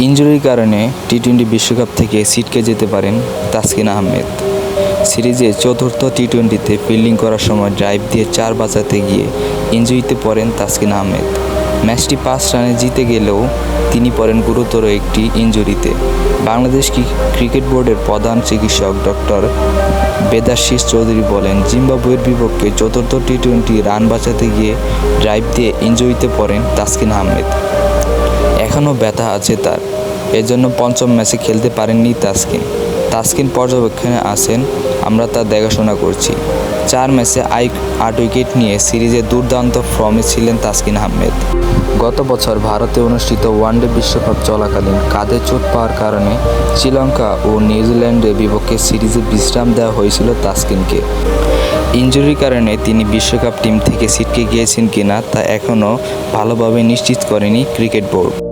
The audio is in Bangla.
ইনজুরির কারণে টি টোয়েন্টি বিশ্বকাপ থেকে সিটকে যেতে পারেন তাসকিন আহমেদ। সিরিজে চতুর্থ টি টোয়েন্টিতে ফিল্ডিং করার সময় ড্রাইভ দিয়ে চার বাঁচাতে গিয়ে ইনজুরিতে পড়েন তাসকিন আহমেদ। ম্যাচটি পাঁচ রানে জিতে গেলেও তিনি পড়েন গুরুতর একটি ইনজুরিতে। বাংলাদেশ ক্রি- ক্রিকেট বোর্ডের প্রধান চিকিৎসক ডক্টর বেদাশিস চৌধুরী বলেন, জিম্বাবুয়ের বিপক্ষে চতুর্থ টি টোয়েন্টি রান বাঁচাতে গিয়ে ড্রাইভ দিয়ে ইনজুরিতে পড়েন তাসকিন আহমেদ। এখনও ব্যথা আছে তার। এজন্য পঞ্চম ম্যাচে খেলতে পারেননি তাসকিন। তাসকিন পর্যবেক্ষণে আছেন, আমরা তার দেখাশোনা করছি। চার ম্যাচে আই আট উইকেট নিয়ে সিরিজে দুর্দান্ত ফর্মে ছিলেন তাসকিন আহমেদ। গত বছর ভারতে অনুষ্ঠিত ওয়ানডে বিশ্বকাপ চলাকালীন কাঁধে চোট পাওয়ার কারণে শ্রীলঙ্কা ও নিউজিল্যান্ডের বিপক্ষে সিরিজে বিশ্রাম দেওয়া হয়েছিল তাসকিনকে। ইনজুরির কারণে তিনি বিশ্বকাপ টিম থেকে ছিটকে গিয়েছেন কিনা তা এখনও ভালোভাবে নিশ্চিত করেনি ক্রিকেট বোর্ড।